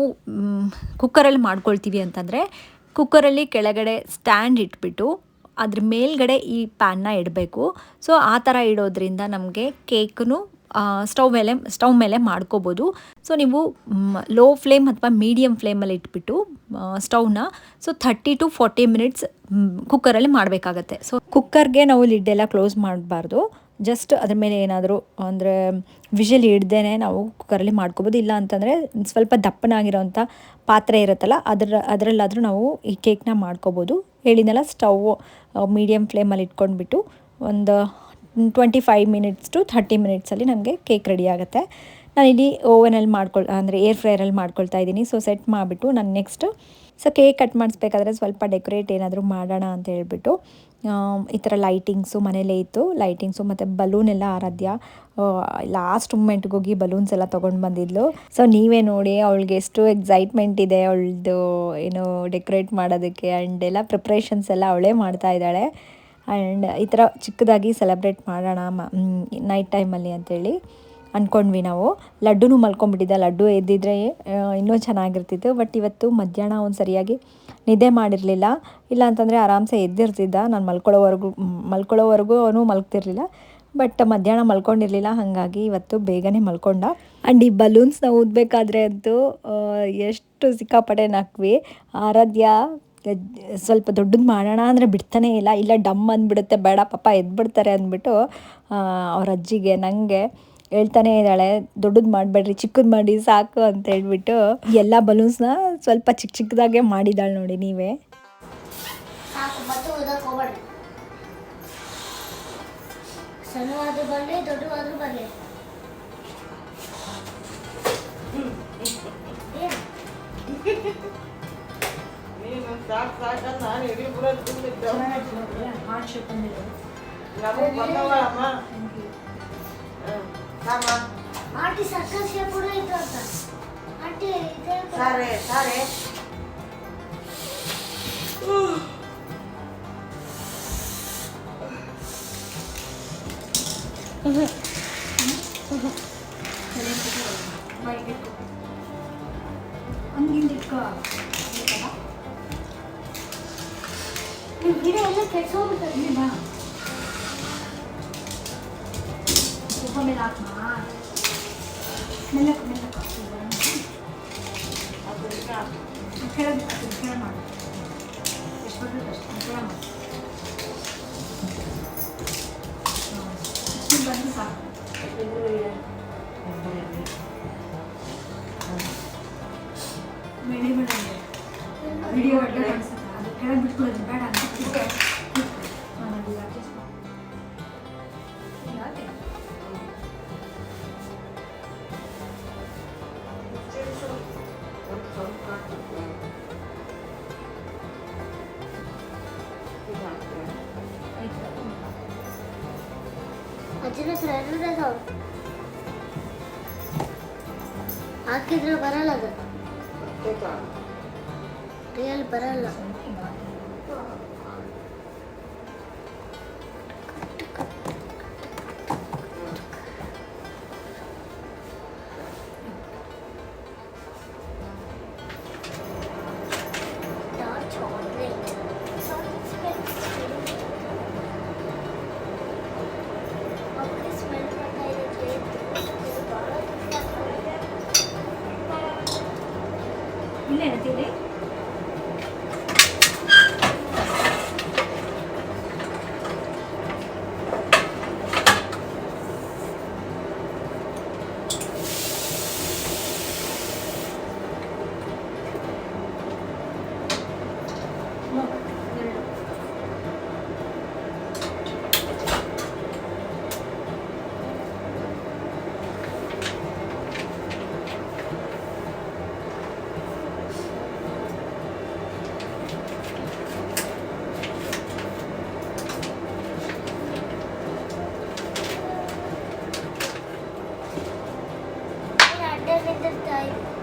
Speaker 3: ಕುಕ್ಕರಲ್ಲಿ ಮಾಡ್ಕೊಳ್ತೀವಿ ಅಂತಂದರೆ ಕುಕ್ಕರಲ್ಲಿ ಕೆಳಗಡೆ ಸ್ಟ್ಯಾಂಡ್ ಇಟ್ಬಿಟ್ಟು ಅದ್ರ ಮೇಲ್ಗಡೆ ಈ ಪ್ಯಾನ್ನ ಇಡಬೇಕು. ಸೊ ಆ ಥರ ಇಡೋದ್ರಿಂದ ನಮಗೆ ಕೇಕನ್ನು ಸ್ಟವ್ ಮೇಲೆ ಸ್ಟವ್ ಮೇಲೆ ಮಾಡ್ಕೋಬೋದು. ಸೊ ನೀವು ಲೋ ಫ್ಲೇಮ್ ಅಥವಾ ಮೀಡಿಯಮ್ ಫ್ಲೇಮಲ್ಲಿ ಇಟ್ಬಿಟ್ಟು ಸ್ಟವ್ನ so thirty to forty minutes ಕುಕ್ಕರಲ್ಲಿ ಮಾಡಬೇಕಾಗತ್ತೆ. ಸೊ ಕುಕ್ಕರ್ಗೆ ನಾವು ಲಿಡ್ ಎಲ್ಲ ಕ್ಲೋಸ್ ಮಾಡಬಾರ್ದು. ಜಸ್ಟ್ ಅದ್ರ ಮೇಲೆ ಏನಾದರೂ, ಅಂದರೆ ವಿಷಲ್ ಹಿಡ್ದೇ ನಾವು ಕುಕ್ಕರಲ್ಲಿ ಮಾಡ್ಕೋಬೋದು. ಇಲ್ಲ ಅಂತಂದರೆ, ಸ್ವಲ್ಪ ದಪ್ಪನಾಗಿರೋಂಥ ಪಾತ್ರೆ ಇರುತ್ತಲ್ಲ, ಅದರ, ಅದರಲ್ಲಾದರೂ ನಾವು ಈ ಕೇಕ್ನ ಮಾಡ್ಕೋಬೋದು. ಹೇಳಿದ್ನೆಲ್ಲ ಸ್ಟವ್ ಮೀಡಿಯಮ್ ಫ್ಲೇಮಲ್ಲಿ ಇಟ್ಕೊಂಡ್ಬಿಟ್ಟು, ಒಂದು twenty five minutes to thirty ಮಿನಿಟ್ಸಲ್ಲಿ ನಮಗೆ ಕೇಕ್ ರೆಡಿ ಆಗುತ್ತೆ. ನಾನು ಇಲ್ಲಿ ಓವನಲ್ಲಿ ಮಾಡ್ಕೊಳ್, ಅಂದರೆ ಏರ್ ಫ್ರೈಯರಲ್ಲಿ ಮಾಡ್ಕೊಳ್ತಾ ಇದ್ದೀನಿ. ಸೊ ಸೆಟ್ ಮಾಡಿಬಿಟ್ಟು ನಾನು ನೆಕ್ಸ್ಟ್ ಸೊ ಕೇಕ್ ಕಟ್ ಮಾಡಿಸ್ಬೇಕಾದ್ರೆ ಸ್ವಲ್ಪ ಡೆಕೋರೇಟ್ ಏನಾದರೂ ಮಾಡೋಣ ಅಂತ ಹೇಳ್ಬಿಟ್ಟು ಈ ಥರ ಲೈಟಿಂಗ್ಸು ಮನೇಲೇ ಇತ್ತು. ಲೈಟಿಂಗ್ಸು ಮತ್ತು ಬಲೂನ್ ಎಲ್ಲ ಆರಾಧ್ಯ. ಲಾಸ್ಟ್ ಮೂಮೆಂಟ್ಗೆ ಹೋಗಿ ಬಲೂನ್ಸ್ ಎಲ್ಲ ತೊಗೊಂಡು ಬಂದಿದ್ಲು. ಸೊ ನೀವೇ ನೋಡಿ ಅವಳಿಗೆ ಎಷ್ಟು ಎಕ್ಸೈಟ್ಮೆಂಟ್ ಇದೆ ಅವಳದು, ಏನು ಡೆಕೋರೇಟ್ ಮಾಡೋದಕ್ಕೆ. ಆ್ಯಂಡ್ ಎಲ್ಲ ಪ್ರಿಪ್ರೇಷನ್ಸ್ ಎಲ್ಲ ಅವಳೇ ಮಾಡ್ತಾ ಇದ್ದಾಳೆ. ಆ್ಯಂಡ್ ಈ ಥರ ಚಿಕ್ಕದಾಗಿ ಸೆಲೆಬ್ರೇಟ್ ಮಾಡೋಣ ನೈಟ್ ಟೈಮಲ್ಲಿ ಅಂತೇಳಿ ಅಂದ್ಕೊಂಡ್ವಿ ನಾವು. ಲಡ್ಡುನೂ ಮಲ್ಕೊಂಡ್ಬಿಟ್ಟಿದ್ದೆ ಲಡ್ಡು ಎದ್ದಿದ್ರೆ ಇನ್ನೂ ಚೆನ್ನಾಗಿರ್ತಿತ್ತು. ಬಟ್ ಇವತ್ತು ಮಧ್ಯಾಹ್ನ ಅವ್ನು ಸರಿಯಾಗಿ ನಿದ್ದೆ ಮಾಡಿರಲಿಲ್ಲ. ಇಲ್ಲ ಅಂತಂದರೆ ಆರಾಮ್ಸೆ ಎದ್ದಿರ್ತಿದ್ದ. ನಾನು ಮಲ್ಕೊಳ್ಳೋವರೆಗೂ ಮಲ್ಕೊಳ್ಳೋವರೆಗೂ ಅವನು ಮಲ್ಕ್ತಿರ್ಲಿಲ್ಲ ಬಟ್ ಮಧ್ಯಾಹ್ನ ಮಲ್ಕೊಂಡಿರಲಿಲ್ಲ. ಹಾಗಾಗಿ ಇವತ್ತು ಬೇಗನೆ ಮಲ್ಕೊಂಡ. ಆ್ಯಂಡ್ ಈ ಬಲೂನ್ಸ್ನ ಊದಬೇಕಾದ್ರೆ ಅಂತೂ ಎಷ್ಟು ಸಿಕ್ಕಾಪಟ್ಟೆ ನಕ್ವಿ. ಆರಾಧ್ಯ ಸ್ವಲ್ಪ ದೊಡ್ಡದು ಮಾಡೋಣ ಅಂದರೆ ಬಿಡ್ತಾನೆ ಇಲ್ಲ ಇಲ್ಲ ಡಮ್ ಅಂದ್ಬಿಡುತ್ತೆ, ಬೇಡ ಪಾಪ ಎದ್ಬಿಡ್ತಾರೆ ಅಂದ್ಬಿಟ್ಟು ಅವ್ರ ಅಜ್ಜಿಗೆ ನನಗೆ ಹೇಳ್ತಾನೆ ಇದ್ದಾಳೆ, ದೊಡ್ಡದು ಮಾಡಬೇಡ್ರಿ, ಚಿಕ್ಕದು ಮಾಡಿ ಸಾಕು ಅಂತ ಹೇಳ್ಬಿಟ್ಟು ಎಲ್ಲ ಬಲೂನ್ಸ್ನ ಸ್ವಲ್ಪ ಚಿಕ್ಕ ಚಿಕ್ಕದಾಗೆ ಮಾಡಿದ್ದಾಳೆ ನೋಡಿ ನೀವೇ.
Speaker 2: ಸಣ್ಣವಾದ್ರೂ ಬರಲಿ ದೊಡ್ಡವಾದ್ರೂ ಬರಲಿ
Speaker 4: ನೀನು ಸಾಕು ಸಾಕಂತ ನಾನು ಇಡೀ ಬರೋದು ತುಂಬಿದ್ದೆ ನಮಗೆ ಬಂದವಳಮ್ಮ ಹ್ಮ್. ಸಾಮ
Speaker 2: ಆಂಟಿ ಸರ್ಕಸ್ ಶೇಪ್ ಕೂಡ ಇತ್ತು ಅಂತ ಆಂಟಿ ಇದೆ
Speaker 4: ಸಾರೆ ಸಾರೆ
Speaker 2: ನಿಮ್ಮ ಗಿಡ ಎಲ್ಲ ಕೆಡ್ಸೋಗ್ಬಿಟ್ಟದೆ
Speaker 1: ಬಂದು ಸಾಕು ವಿಡಿಯೋ ಒಳಗೆ ಕಾಣಿಸುತ್ತೆ ಅದು ಕೆಳಗೆ ಬಿಟ್ಕೊಳ್ಳೋದು ಬೇಡ
Speaker 2: ಅಜ್ಜಿನ ಹತ್ರ ಎರಡು ಅದಾವ ಹಾಕಿದ್ರೆ ಬರಲ್ಲ ಅದು. ರಿಯಲ್ ಬರಲ್ಲ.
Speaker 1: ಇಲ್ಲೇ ತಿಳಿ
Speaker 2: Definitive type.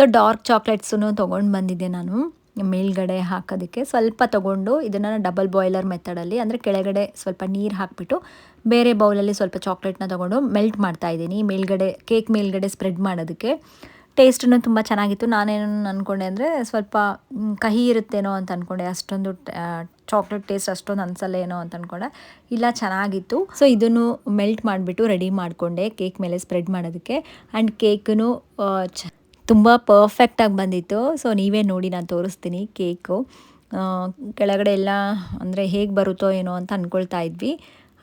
Speaker 3: ಸೊ ಡಾರ್ಕ್ ಚಾಕ್ಲೇಟ್ಸೂ ತೊಗೊಂಡು ಬಂದಿದ್ದೆ ನಾನು. ಮೇಲ್ಗಡೆ ಹಾಕೋದಕ್ಕೆ ಸ್ವಲ್ಪ ತೊಗೊಂಡು ಇದನ್ನು ಡಬಲ್ ಬಾಯ್ಲರ್ ಮೆಥಡಲ್ಲಿ ಅಂದರೆ ಕೆಳಗಡೆ ಸ್ವಲ್ಪ ನೀರು ಹಾಕಿಬಿಟ್ಟು ಬೇರೆ ಬೌಲಲ್ಲಿ ಸ್ವಲ್ಪ ಚಾಕ್ಲೇಟ್ನ ತೊಗೊಂಡು ಮೆಲ್ಟ್ ಮಾಡ್ತಾ ಇದ್ದೀನಿ. ಮೇಲ್ಗಡೆ ಕೇಕ್ ಮೇಲ್ಗಡೆ ಸ್ಪ್ರೆಡ್ ಮಾಡೋದಕ್ಕೆ. ಟೇಸ್ಟನ್ನು ತುಂಬ ಚೆನ್ನಾಗಿತ್ತು. ನಾನೇನು ಅಂದ್ಕೊಂಡೆ ಅಂದರೆ ಸ್ವಲ್ಪ ಕಹಿ ಇರುತ್ತೇನೋ ಅಂತ ಅಂದ್ಕೊಂಡೆ ಅಷ್ಟೊಂದು ಚಾಕ್ಲೇಟ್ ಟೇಸ್ಟ್ ಅಷ್ಟೊಂದು ಅನ್ಸಲ್ಲ ಏನೋ ಅಂತ ಅಂದ್ಕೊಂಡೆ ಇಲ್ಲ, ಚೆನ್ನಾಗಿತ್ತು. ಸೊ ಇದನ್ನು ಮೆಲ್ಟ್ ಮಾಡಿಬಿಟ್ಟು ರೆಡಿ ಮಾಡಿಕೊಂಡೆ ಕೇಕ್ ಮೇಲೆ ಸ್ಪ್ರೆಡ್ ಮಾಡೋದಕ್ಕೆ. ಆ್ಯಂಡ್ ಕೇಕನ್ನು ಚ ತುಂಬ ಪರ್ಫೆಕ್ಟಾಗಿ ಬಂದಿತ್ತು. ಸೊ ನೀವೇ ನೋಡಿ ನಾನು ತೋರಿಸ್ತೀನಿ ಕೇಕು ಕೆಳಗಡೆ ಎಲ್ಲ ಅಂದರೆ ಹೇಗೆ ಬರುತ್ತೋ ಏನೋ ಅಂತ ಅಂದ್ಕೊಳ್ತಾ ಇದ್ವಿ.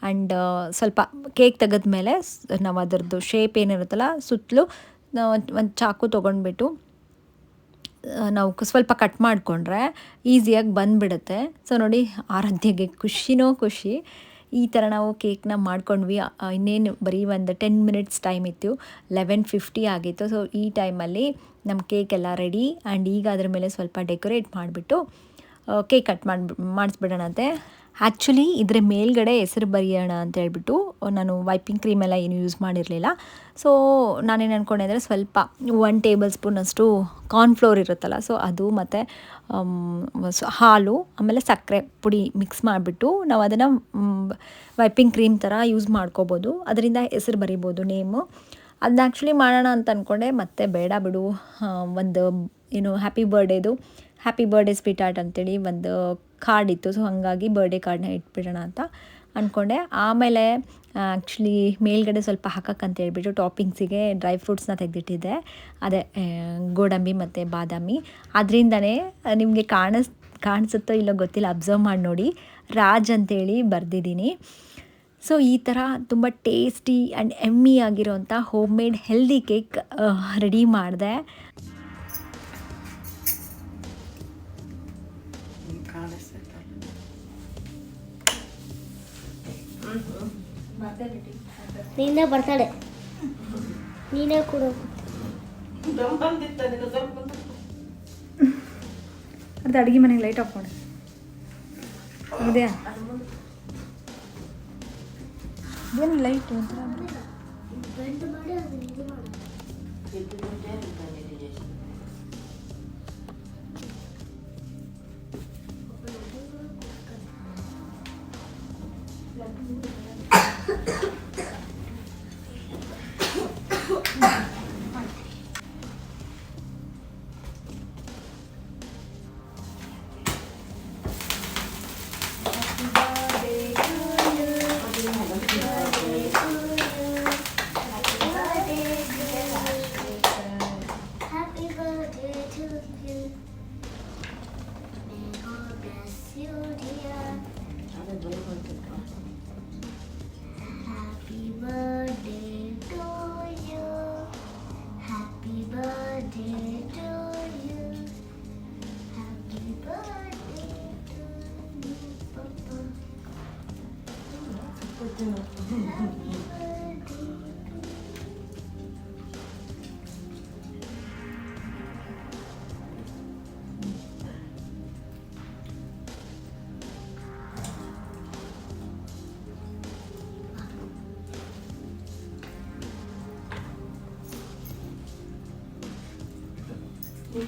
Speaker 3: ಆ್ಯಂಡ್ ಸ್ವಲ್ಪ ಕೇಕ್ ತೆಗೆದ ಮೇಲೆ ನಾವು ಅದರದ್ದು ಶೇಪ್ ಏನಿರುತ್ತಲ್ಲ, ಸುತ್ತಲೂ ಒಂದು ಚಾಕು ತೊಗೊಂಡ್ಬಿಟ್ಟು ನಾವು ಸ್ವಲ್ಪ ಕಟ್ ಮಾಡಿಕೊಂಡ್ರೆ ಈಸಿಯಾಗಿ ಬಂದುಬಿಡುತ್ತೆ. ಸೊ ನೋಡಿ ಆರಾಧ್ಯಗೆ ಖುಷಿನೋ ಖುಷಿ. ಈ ಥರ ನಾವು ಕೇಕ್ನ ಮಾಡ್ಕೊಂಡ್ವಿ. ಇನ್ನೇನು ಬರೀ ಒಂದು ಟೆನ್ ಮಿನಿಟ್ಸ್ ಟೈಮ್ ಇತ್ತು. ಲೆವೆನ್ ಫಿಫ್ಟಿ ಆಗಿತ್ತು. ಸೊ ಈ ಟೈಮಲ್ಲಿ ನಮ್ಮ ಕೇಕ್ ಎಲ್ಲ ರೆಡಿ ಆ್ಯಂಡ್ ಈಗ ಅದ್ರ ಮೇಲೆ ಸ್ವಲ್ಪ ಡೆಕೋರೇಟ್ ಮಾಡಿಬಿಟ್ಟು ಕೇಕ್ ಕಟ್ ಮಾಡಿ ಮಾಡಿಸ್ಬಿಡೋಣಂತೆ. ಆ್ಯಕ್ಚುಲಿ ಇದ್ರ ಮೇಲ್ಗಡೆ ಹೆಸರು ಬರೆಯೋಣ ಅಂತ ಹೇಳ್ಬಿಟ್ಟು, ನಾನು ವೈಪಿಂಗ್ ಕ್ರೀಮ್ ಎಲ್ಲ ಏನು ಯೂಸ್ ಮಾಡಿರಲಿಲ್ಲ. ಸೊ ನಾನೇನು ಅಂದ್ಕೊಂಡೆ ಅಂದರೆ ಸ್ವಲ್ಪ ಒನ್ ಟೇಬಲ್ ಸ್ಪೂನಷ್ಟು ಕಾರ್ನ್ಫ್ಲೋರ್ ಇರುತ್ತಲ್ಲ ಸೊ ಅದು ಮತ್ತು ಹಾಲು, ಆಮೇಲೆ ಸಕ್ಕರೆ ಪುಡಿ ಮಿಕ್ಸ್ ಮಾಡಿಬಿಟ್ಟು ನಾವು ಅದನ್ನು ವೈಪಿಂಗ್ ಕ್ರೀಮ್ ಥರ ಯೂಸ್ ಮಾಡ್ಕೋಬೋದು. ಅದರಿಂದ ಹೆಸರು ಬರಿಬೋದು ನೇಮು ಅದನ್ನ ಆ್ಯಕ್ಚುಲಿ ಮಾಡೋಣ ಅಂತ ಅಂದ್ಕೊಂಡೆ ಮತ್ತೆ ಬೇಡ ಬಿಡು. ಒಂದು, ಏನು ಹ್ಯಾಪಿ ಬರ್ಡೇದು ಹ್ಯಾಪಿ ಬರ್ಡೇ ಸ್ವೀಟ್ ಆರ್ಟ್ ಅಂತೇಳಿ ಒಂದು ಕಾರ್ಡ್ ಇತ್ತು ಸೊ ಹಾಗಾಗಿ ಬರ್ಡೇ ಕಾರ್ಡ್ನ ಇಟ್ಬಿಡೋಣ ಅಂತ ಅಂದ್ಕೊಂಡೆ ಆಮೇಲೆ ಆ್ಯಕ್ಚುಲಿ ಮೇಲ್ಗಡೆ ಸ್ವಲ್ಪ ಹಾಕಕ್ಕಂತ ಹೇಳ್ಬಿಟ್ಟು ಟಾಪಿಂಗ್ಸಿಗೆ ಡ್ರೈ ಫ್ರೂಟ್ಸ್ನ ತೆಗೆದಿಟ್ಟಿದ್ದೆ. ಅದೇ ಗೋಡಂಬಿ ಮತ್ತು ಬಾದಾಮಿ. ಅದರಿಂದನೇ ನಿಮಗೆ ಕಾಣಿಸ್, ಕಾಣಿಸುತ್ತೋ ಇಲ್ಲೋ ಗೊತ್ತಿಲ್ಲ ಅಬ್ಸರ್ವ್ ಮಾಡಿ ನೋಡಿ. ರಾಜ್ ಅಂತೇಳಿ ಬರೆದಿದ್ದೀನಿ. ಸೊ ಈ ಥರ ತುಂಬ ಟೇಸ್ಟಿ ಆ್ಯಂಡ್ ಎಮ್ಮಿ ಆಗಿರೋಂಥ home made healthy cake ready ಮಾಡಿದೆ.
Speaker 2: ನಿನ್ನೆ ಬರ್ತಾಳೆ. ನೀನೇ ಕೂಡ.
Speaker 1: ಅದು ಅಡುಗೆ ಮನೆಗೆ ಲೈಟ್ ಮಾಡಿ.
Speaker 3: ಇದೆಯಾ ಏನು ಲೈಟ್ ಒಂಥರ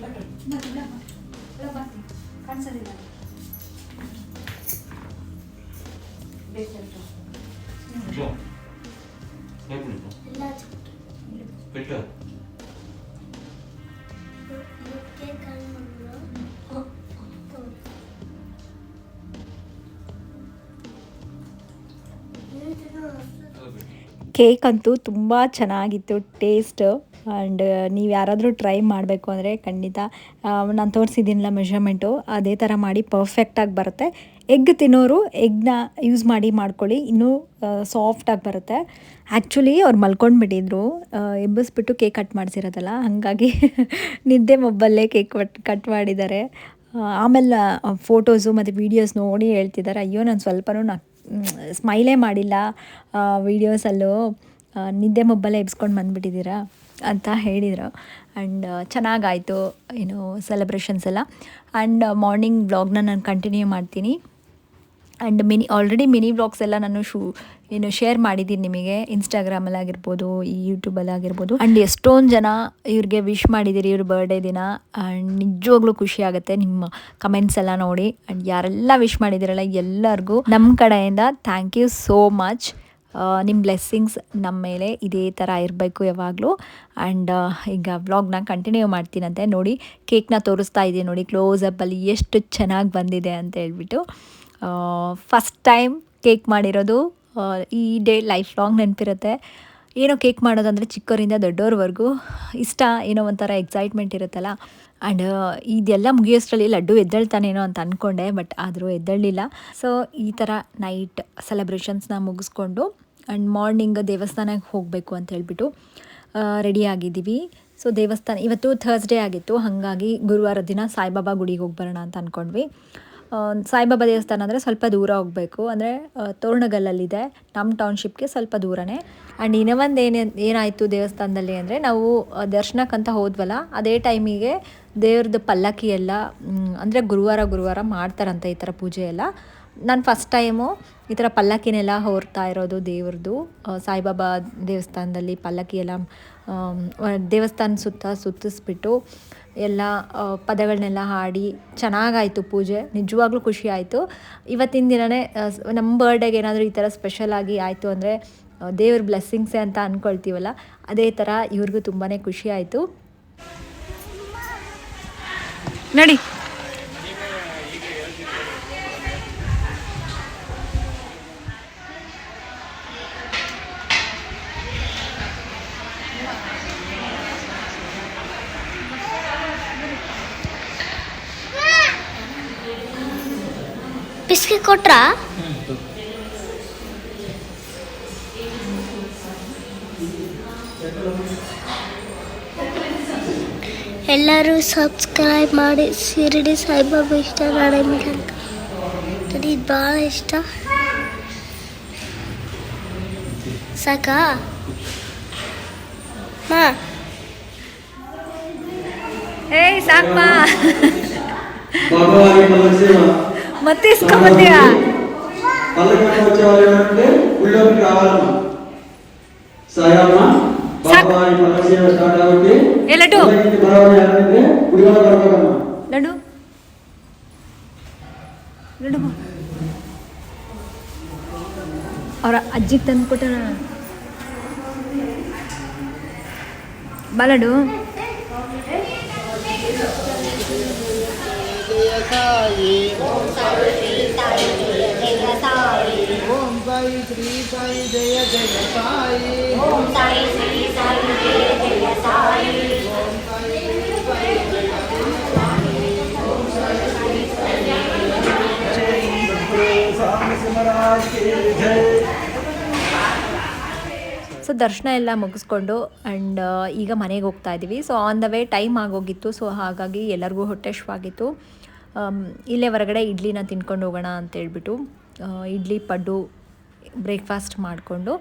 Speaker 2: Labas. Labas.
Speaker 5: Cancel na.
Speaker 3: Cake ಅಂತೂ ತುಂಬ ಚೆನ್ನಾಗಿತ್ತು ಟೇಸ್ಟ್. ಆ್ಯಂಡ್ ನೀವು ಯಾರಾದರೂ ಟ್ರೈ ಮಾಡಬೇಕು ಅಂದರೆ ಖಂಡಿತ ನಾನು ತೋರಿಸಿದ್ದೀನಿಲ್ಲ ಮೆಷರ್ಮೆಂಟು, ಅದೇ ಥರ ಮಾಡಿ ಪರ್ಫೆಕ್ಟಾಗಿ ಬರುತ್ತೆ. ಎಗ್ ತಿನ್ನೋರು ಎಗ್ನ ಯೂಸ್ ಮಾಡಿ ಮಾಡ್ಕೊಳ್ಳಿ, ಇನ್ನೂ ಸಾಫ್ಟಾಗಿ ಬರುತ್ತೆ. ಆ್ಯಕ್ಚುಲಿ ಅವ್ರು ಮಲ್ಕೊಂಡ್ಬಿಟ್ಟಿದ್ರು ಬಿಟ್ಟಿದ್ರು ಎಬ್ಬಿಸ್ಬಿಟ್ಟು ಕೇಕ್ ಕಟ್ ಮಾಡಿಸಿರೋದಲ್ಲ, ಹಾಗಾಗಿ ನಿದ್ದೆ ಮೊಬ್ಬಲ್ಲೇ ಕೇಕ್ ಕಟ್ ಮಾಡಿದ್ದಾರೆ. ಆಮೇಲೆ ಫೋಟೋಸು ಮತ್ತು ವೀಡಿಯೋಸ್ ನೋಡಿ ಹೇಳ್ತಿದ್ದಾರೆ, ಅಯ್ಯೋ ನಾನು ಸ್ವಲ್ಪನೂ ಸ್ಮೈಲೇ ಮಾಡಿಲ್ಲ ವೀಡಿಯೋಸಲ್ಲೂ ನಿದ್ದೆ ಮೊಬ್ಬಲ್ಲ ಎಬ್ಸ್ಕೊಂಡು ಬಂದುಬಿಟ್ಟಿದ್ದೀರಾ ಅಂತ ಹೇಳಿದರು. ಆ್ಯಂಡ್ ಚೆನ್ನಾಗಾಯಿತು, ಏನು ಸೆಲೆಬ್ರೇಷನ್ಸ್ ಎಲ್ಲ. ಆ್ಯಂಡ್ ಮಾರ್ನಿಂಗ್ ಬ್ಲಾಗ್ನ ನಾನು ಕಂಟಿನ್ಯೂ ಮಾಡ್ತೀನಿ. And mini already mini blogs ಎಲ್ಲ ನಾನು ಶೂ ಏನು ಶೇರ್ ಮಾಡಿದ್ದೀನಿ ನಿಮಗೆ. ಇನ್ಸ್ಟಾಗ್ರಾಮಲ್ಲಿ ಆಗಿರ್ಬೋದು, ಈ ಯೂಟ್ಯೂಬಲ್ಲಿ ಆಗಿರ್ಬೋದು. ಆ್ಯಂಡ್ ಎಷ್ಟೊಂದು ಜನ ಇವ್ರಿಗೆ ವಿಶ್ ಮಾಡಿದ್ದೀರಿ ಇವ್ರ ಬರ್ಡೇ ದಿನ. ಆ್ಯಂಡ್ ನಿಜವಾಗ್ಲೂ ಖುಷಿ ಆಗುತ್ತೆ ನಿಮ್ಮ ಕಮೆಂಟ್ಸ್ ಎಲ್ಲ ನೋಡಿ. ಆ್ಯಂಡ್ ಯಾರೆಲ್ಲ ವಿಶ್ ಮಾಡಿದ್ದೀರಲ್ಲ ಎಲ್ಲರಿಗೂ ನಮ್ಮ ಕಡೆಯಿಂದ ಥ್ಯಾಂಕ್ ಯು ಸೋ ಮಚ್ ನಿಮ್ಮ ಬ್ಲೆಸ್ಸಿಂಗ್ಸ್ ನಮ್ಮ ಮೇಲೆ ಇದೇ ಥರ ಇರಬೇಕು ಯಾವಾಗಲೂ. ಆ್ಯಂಡ್ ಈಗ ವ್ಲಾಗ್ನ ಕಂಟಿನ್ಯೂ ಮಾಡ್ತೀನಂತೆ ನೋಡಿ. ಕೇಕ್ನ ತೋರಿಸ್ತಾ ಇದ್ದೀನಿ ನೋಡಿ. ಕ್ಲೋಸಪ್ಪಲ್ಲಿ ಎಷ್ಟು ಚೆನ್ನಾಗಿ ಬಂದಿದೆ ಅಂತ ಹೇಳ್ಬಿಟ್ಟು. ಫಸ್ಟ್ ಟೈಮ್ ಕೇಕ್ ಮಾಡಿರೋದು ಈ ಡೇ ಲೈಫ್ ಲಾಂಗ್ ನೆನಪಿರುತ್ತೆ. ಏನೋ ಕೇಕ್ ಮಾಡೋದಂದರೆ ಚಿಕ್ಕವರಿಂದ ದೊಡ್ಡವ್ರವರೆಗೂ ಇಷ್ಟ, ಏನೋ ಒಂಥರ ಎಕ್ಸೈಟ್ಮೆಂಟ್ ಇರುತ್ತಲ್ಲ. ಆ್ಯಂಡ್ ಇದೆಲ್ಲ ಮುಗಿಯೋಷ್ಟರಲ್ಲಿ ಲಡ್ಡು ಎದ್ದಳ್ತಾನೇನೋ ಅಂತ ಅಂದ್ಕೊಂಡೆ ಬಟ್ ಆದರೂ ಎದ್ದೇಳಲಿಲ್ಲ. ಸೊ ಈ ಥರ ನೈಟ್ ಸೆಲೆಬ್ರೇಷನ್ಸ್ನ ಮುಗಿಸ್ಕೊಂಡು ಆ್ಯಂಡ್ ಮಾರ್ನಿಂಗ್ ದೇವಸ್ಥಾನಕ್ಕೆ ಹೋಗಬೇಕು ಅಂತ ಹೇಳ್ಬಿಟ್ಟು ರೆಡಿ ಆಗಿದ್ದೀವಿ. ಸೊ ದೇವಸ್ಥಾನ, ಇವತ್ತು ಥರ್ಸ್ಡೇ ಆಗಿತ್ತು, ಹಾಗಾಗಿ ಗುರುವಾರ ದಿನ ಸಾಯಿಬಾಬಾ ಗುಡಿಗೆ ಹೋಗಿ ಬರೋಣ ಅಂತ ಅಂದ್ಕೊಂಡ್ವಿ ಸಾಯಿಬಾಬಾ ದೇವಸ್ಥಾನ ಅಂದರೆ ಸ್ವಲ್ಪ ದೂರ ಹೋಗಬೇಕು. ಅಂದರೆ ತೋರಣಗಲ್ಲಲ್ಲಿದೆ. ನಮ್ಮ ಟೌನ್ಶಿಪ್ಗೆ ಸ್ವಲ್ಪ ದೂರನೇ. ಆ್ಯಂಡ್ ಇನ್ನೂ ಒಂದು ಏನೇ, ಏನಾಯಿತು ದೇವಸ್ಥಾನದಲ್ಲಿ ಅಂದರೆ, ನಾವು ದರ್ಶನಕ್ಕಂತ ಹೋದ್ವಲ್ಲ, ಅದೇ ಟೈಮಿಗೆ ದೇವ್ರದ್ದು ಪಲ್ಲಕ್ಕಿ ಎಲ್ಲ ಅಂದರೆ ಗುರುವಾರ ಗುರುವಾರ ಮಾಡ್ತಾರಂತೆ ಈ ಥರ ಪೂಜೆ ಎಲ್ಲ. ನಾನು ಫಸ್ಟ್ ಟೈಮು ಈ ಥರ ಪಲ್ಲಕ್ಕಿನೆಲ್ಲ ಹೊರ್ತಾ ಇರೋದು ದೇವ್ರದ್ದು ಸಾಯಿಬಾಬಾ ದೇವಸ್ಥಾನದಲ್ಲಿ ಪಲ್ಲಕ್ಕಿ ಎಲ್ಲ ದೇವಸ್ಥಾನ ಸುತ್ತ ಸುತ್ತಿಸ್ಬಿಟ್ಟು ಎಲ್ಲ ಪದಗಳನ್ನೆಲ್ಲ ಹಾಡಿ ಚೆನ್ನಾಗಾಯಿತು ಪೂಜೆ. ನಿಜವಾಗ್ಲೂ ಖುಷಿ ಆಯಿತು. ಇವತ್ತಿನ ದಿನವೇ ನಮ್ಮ ಬರ್ಡೇಗೆ ಏನಾದರೂ ಈ ಥರ ಸ್ಪೆಷಲಾಗಿ ಆಯಿತು ಅಂದರೆ ದೇವ್ರ ಬ್ಲೆಸ್ಸಿಂಗ್ಸೇ ಅಂತ ಅಂದ್ಕೊಳ್ತೀವಲ್ಲ ಅದೇ ಥರ ಇವ್ರಿಗೂ ತುಂಬಾ ಖುಷಿ ಆಯಿತು. ನೋಡಿ.
Speaker 2: ಬಿಸ್ಕೆಟ್ ಕೊಟ್ರಾ ಎಲ್ಲರೂ ಸಬ್ಸ್ಕ್ರೈಬ್ ಮಾಡಿ ಶಿರಡಿ ಸಾಯಿಬಾಬಾ ಇಷ್ಟ ಅಂತ ನನಗೆ ಭಾಳ ಇಷ್ಟ ಸಾಕಾ ಮಾ
Speaker 3: ಏಯ್ ಸಾಕಮ್ಮ
Speaker 1: ಮತ್ತೆ ಇಸ್ಕೊಂಬತ್ತೀರಾ
Speaker 6: పల్లకి మంట వచ్చే వాళ్ళు ఏమంటే గుళ్ళోకి రావాలమ్మా సాయమ్మ బాబా ఈ పల్లకి సేవ స్టార్ట్ కాబట్టి
Speaker 1: ఏ లడ్డు?
Speaker 6: పల్లకి బరాబర్ చేయాలంటే గుడి వల్ల బరబరమ్మా
Speaker 1: ಲಡ್ಡು ಲಡ್ಡು
Speaker 3: ಸೊ ದರ್ಶನ ಎಲ್ಲ ಮುಗಿಸ್ಕೊಂಡು ಆ್ಯಂಡ್ ಈಗ ಮನೆಗೆ ಹೋಗ್ತಾ ಇದ್ದೀವಿ. So on the way time ಆಗೋಗಿತ್ತು. ಸೊ ಹಾಗಾಗಿ ಎಲ್ಲರಿಗೂ ಹೊಟ್ಟೆ ಆಮ್, ಇಲ್ಲೇ ಹೊರಗಡೆ ಇಡ್ಲಿನ ತಿನ್ಕೊಂಡು ಹೋಗೋಣ ಅಂತ ಹೇಳ್ಬಿಟ್ಟು ಇಡ್ಲಿ ಪಡ್ಡು ಬ್ರೇಕ್ಫಾಸ್ಟ್ ಮಾಡಿಕೊಂಡು,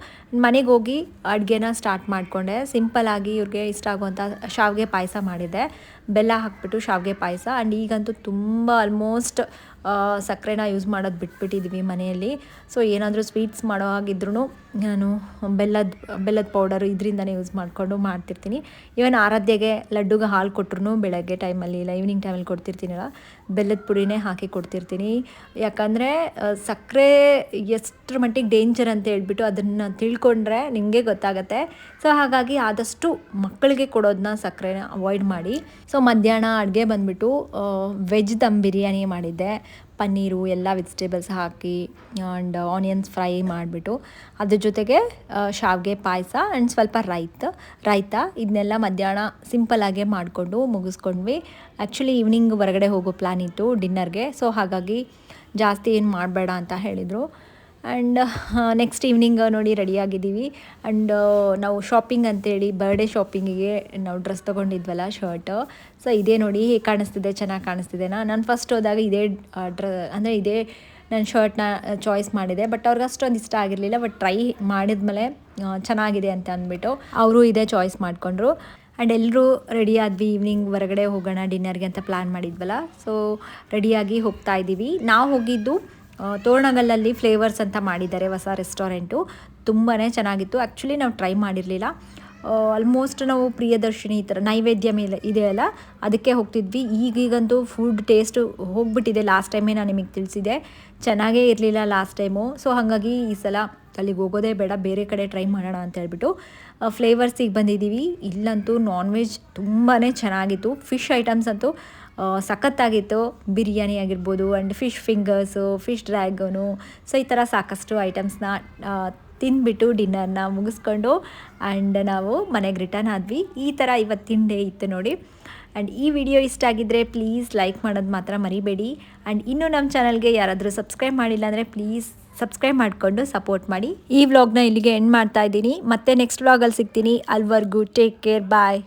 Speaker 3: ಮನೆಗೆ ಹೋಗಿ ಅಡುಗೆನ ಸ್ಟಾರ್ಟ್ ಮಾಡಿಕೊಂಡೆ. ಸಿಂಪಲ್ಲಾಗಿ ಇವ್ರಿಗೆ ಇಷ್ಟ ಆಗುವಂಥ ಶಾವಿಗೆ ಪಾಯಸ ಮಾಡಿದ್ದೆ. ಬೆಲ್ಲ ಹಾಕ್ಬಿಟ್ಟು ಶಾವಿಗೆ ಪಾಯಸ. ಆ್ಯಂಡ್ ಈಗಂತೂ ತುಂಬ ಆಲ್ಮೋಸ್ಟ್ ಸಕ್ಕರೆನ ಯೂಸ್ ಮಾಡೋದು ಬಿಟ್ಬಿಟ್ಟಿದ್ವಿ ಮನೆಯಲ್ಲಿ. ಸೊ ಏನಾದರೂ ಸ್ವೀಟ್ಸ್ ಮಾಡೋ ಹಾಗಿದ್ರೂ ನಾನು ಬೆಲ್ಲದ ಬೆಲ್ಲದ ಪೌಡರು ಇದರಿಂದನೇ ಯೂಸ್ ಮಾಡಿಕೊಂಡು ಮಾಡ್ತಿರ್ತೀನಿ. ಇವನ್ ಆರಾಧ್ಯಗೆ ಲಡ್ಡುಗೆ ಹಾಲು ಕೊಟ್ರು ಬೆಳಗ್ಗೆ ಟೈಮಲ್ಲಿ ಇಲ್ಲ ಈವ್ನಿಂಗ್ ಟೈಮಲ್ಲಿ ಕೊಡ್ತಿರ್ತೀನಲ್ಲ, ಬೆಲ್ಲದ ಪುಡಿನೇ ಹಾಕಿ ಕೊಡ್ತಿರ್ತೀನಿ. ಯಾಕಂದರೆ ಸಕ್ಕರೆ ಎಷ್ಟರ ಮಟ್ಟಿಗೆ ಡೇಂಜರ್ ಅಂತ ಹೇಳ್ಬಿಟ್ಟು ಅದನ್ನು ತಿಳ್ಕೊಂಡ್ರೆ ನಿಮಗೆ ಗೊತ್ತಾಗತ್ತೆ. ಸೊ ಹಾಗಾಗಿ ಆದಷ್ಟು ಮಕ್ಕಳಿಗೆ ಕೊಡೋದನ್ನ ಸಕ್ಕರೆನ ಅವಾಯ್ಡ್ ಮಾಡಿ. ಸೊ ಮಧ್ಯಾಹ್ನ ಅಡುಗೆ ಬಂದುಬಿಟ್ಟು ವೆಜ್ ದಮ್ ಬಿರಿಯಾನಿ ಮಾಡಿದ್ದೆ. ಪನ್ನೀರು, ಎಲ್ಲ ವೆಜಿಟೇಬಲ್ಸ್ ಹಾಕಿ ಆ್ಯಂಡ್ ಆನಿಯನ್ಸ್ ಫ್ರೈ ಮಾಡಿಬಿಟ್ಟು, ಅದ್ರ ಜೊತೆಗೆ ಶಾವಿಗೆ ಪಾಯಸ ಆ್ಯಂಡ್ ಸ್ವಲ್ಪ ರೈತ ರೈತ. ಇದನ್ನೆಲ್ಲ ಮಧ್ಯಾಹ್ನ ಸಿಂಪಲ್ಲಾಗೆ ಮಾಡಿಕೊಂಡು ಮುಗಿಸ್ಕೊಂಡ್ವಿ. ಆ್ಯಕ್ಚುಲಿ ಈವ್ನಿಂಗ್ ಹೊರಗಡೆ ಹೋಗೋ ಪ್ಲ್ಯಾನ್ ಇತ್ತು ಡಿನ್ನರ್ಗೆ ಸೊ ಹಾಗಾಗಿ ಜಾಸ್ತಿ ಏನು ಮಾಡಬೇಡ ಅಂತ ಹೇಳಿದರು. ಆ್ಯಂಡ್ ನೆಕ್ಸ್ಟ್ ಈವ್ನಿಂಗ್ ನೋಡಿ ರೆಡಿಯಾಗಿದ್ದೀವಿ ಆ್ಯಂಡ್ ನಾವು ಶಾಪಿಂಗ್ ಅಂತೇಳಿ ಬರ್ಡೇ ಶಾಪಿಂಗಿಗೆ ನಾವು ಡ್ರೆಸ್ ತೊಗೊಂಡಿದ್ವಲ್ಲ ಶರ್ಟ್ ಸೊ ಇದೇ ನೋಡಿ ಹೇಗೆ ಕಾಣಿಸ್ತಿದೆ, ಚೆನ್ನಾಗಿ ಕಾಣಿಸ್ತಿದೆನಾ ನಾನು ಫಸ್ಟ್ ಹೋದಾಗ ಇದೇ ಡ್ರ ಅಂದರೆ ಇದೇ ನನ್ನ ಶರ್ಟ್ನ ಚಾಯ್ಸ್ ಮಾಡಿದೆ. ಬಟ್ ಅವ್ರಿಗೆ ಅಷ್ಟೊಂದು ಇಷ್ಟ ಆಗಿರಲಿಲ್ಲ. ಬಟ್ ಟ್ರೈ ಮಾಡಿದ್ಮೇಲೆ ಚೆನ್ನಾಗಿದೆ ಅಂತ ಅಂದ್ಬಿಟ್ಟು ಅವರು ಇದೇ ಚಾಯ್ಸ್ ಮಾಡಿಕೊಂಡ್ರು. ಆ್ಯಂಡ್ ಎಲ್ಲರೂ ರೆಡಿ ಆದ್ವಿ ಈವ್ನಿಂಗ್ ಹೊರಗಡೆ ಹೋಗೋಣ ಡಿನ್ನರ್ಗೆ ಅಂತ ಪ್ಲ್ಯಾನ್ ಮಾಡಿದ್ವಲ್ಲ. ಸೊ ರೆಡಿಯಾಗಿ ಹೋಗ್ತಾ ಇದ್ದೀವಿ ನಾವು ಹೋಗಿದ್ದು ತೋರಣಗಲ್ಲಲ್ಲಿ ಫ್ಲೇವರ್ಸ್ ಅಂತ ಮಾಡಿದ್ದಾರೆ ಹೊಸ ರೆಸ್ಟೋರೆಂಟು. ತುಂಬಾ ಚೆನ್ನಾಗಿತ್ತು. ಆ್ಯಕ್ಚುಲಿ ನಾವು ಟ್ರೈ ಮಾಡಿರಲಿಲ್ಲ. ಆಲ್ಮೋಸ್ಟ್ ನಾವು ಪ್ರಿಯದರ್ಶಿನಿ ಈ ಥರ ನೈವೇದ್ಯ ಮೇಲೆ ಇದೆಯಲ್ಲ ಅದಕ್ಕೆ ಹೋಗ್ತಿದ್ವಿ. ಈಗೀಗಂತೂ ಫುಡ್ ಟೇಸ್ಟು ಹೋಗ್ಬಿಟ್ಟಿದೆ. ಲಾಸ್ಟ್ ಟೈಮೇ ನಾನು ನಿಮಗೆ ತಿಳಿಸಿದೆ. ಚೆನ್ನಾಗೇ ಇರಲಿಲ್ಲ ಲಾಸ್ಟ್ ಟೈಮು ಸೊ ಹಾಗಾಗಿ ಈ ಸಲ ಅಲ್ಲಿಗೆ ಹೋಗೋದೇ ಬೇಡ. ಬೇರೆ ಕಡೆ ಟ್ರೈ ಮಾಡೋಣ ಅಂತ ಹೇಳ್ಬಿಟ್ಟು ಫ್ಲೇವರ್ಸಿಗೆ ಬಂದಿದ್ದೀವಿ ಇಲ್ಲಂತೂ ನಾನ್ ವೆಜ್ ತುಂಬಾ ಚೆನ್ನಾಗಿತ್ತು. ಫಿಶ್ ಐಟಮ್ಸ್ ಅಂತೂ ಸಖತ್ತಾಗಿತ್ತು. ಬಿರಿಯಾನಿ ಆಗಿರ್ಬೋದು and fish fingers fish dragon so ಈ ಥರ ಸಾಕಷ್ಟು ಐಟಮ್ಸ್ನ ತಿಂದ್ಬಿಟ್ಟು ಡಿನ್ನರ್ನ ಮುಗಿಸ್ಕೊಂಡು ಆ್ಯಂಡ್ ನಾವು ಮನೆಗೆ ರಿಟರ್ನ್ ಆದ್ವಿ. ಈ ಥರ ಇವತ್ತಿನ ಡೇ ಇತ್ತು ನೋಡಿ. ಆ್ಯಂಡ್ ಈ ವಿಡಿಯೋ ಇಷ್ಟ ಆಗಿದ್ದರೆ ಪ್ಲೀಸ್ ಲೈಕ್ ಮಾಡೋದು ಮಾತ್ರ ಮರಿಬೇಡಿ. ಆ್ಯಂಡ್ ಇನ್ನೂ ನಮ್ಮ ಚಾನಲ್ಗೆ ಯಾರಾದರೂ ಸಬ್ಸ್ಕ್ರೈಬ್ ಮಾಡಿಲ್ಲ ಅಂದರೆ ಪ್ಲೀಸ್ ಸಬ್ಸ್ಕ್ರೈಬ್ ಮಾಡಿಕೊಂಡು ಸಪೋರ್ಟ್ ಮಾಡಿ. ಈ ವ್ಲಾಗ್ನ ಇಲ್ಲಿಗೆ ಎಂಡ್ ಮಾಡ್ತಾ ಇದ್ದೀನಿ. ಮತ್ತೆ ನೆಕ್ಸ್ಟ್ ವ್ಲಾಗಲ್ಲಿ ಸಿಗ್ತೀನಿ. ಅಲ್ವರ್ಗೂ ಟೇಕ್ ಕೇರ್ ಬಾಯ್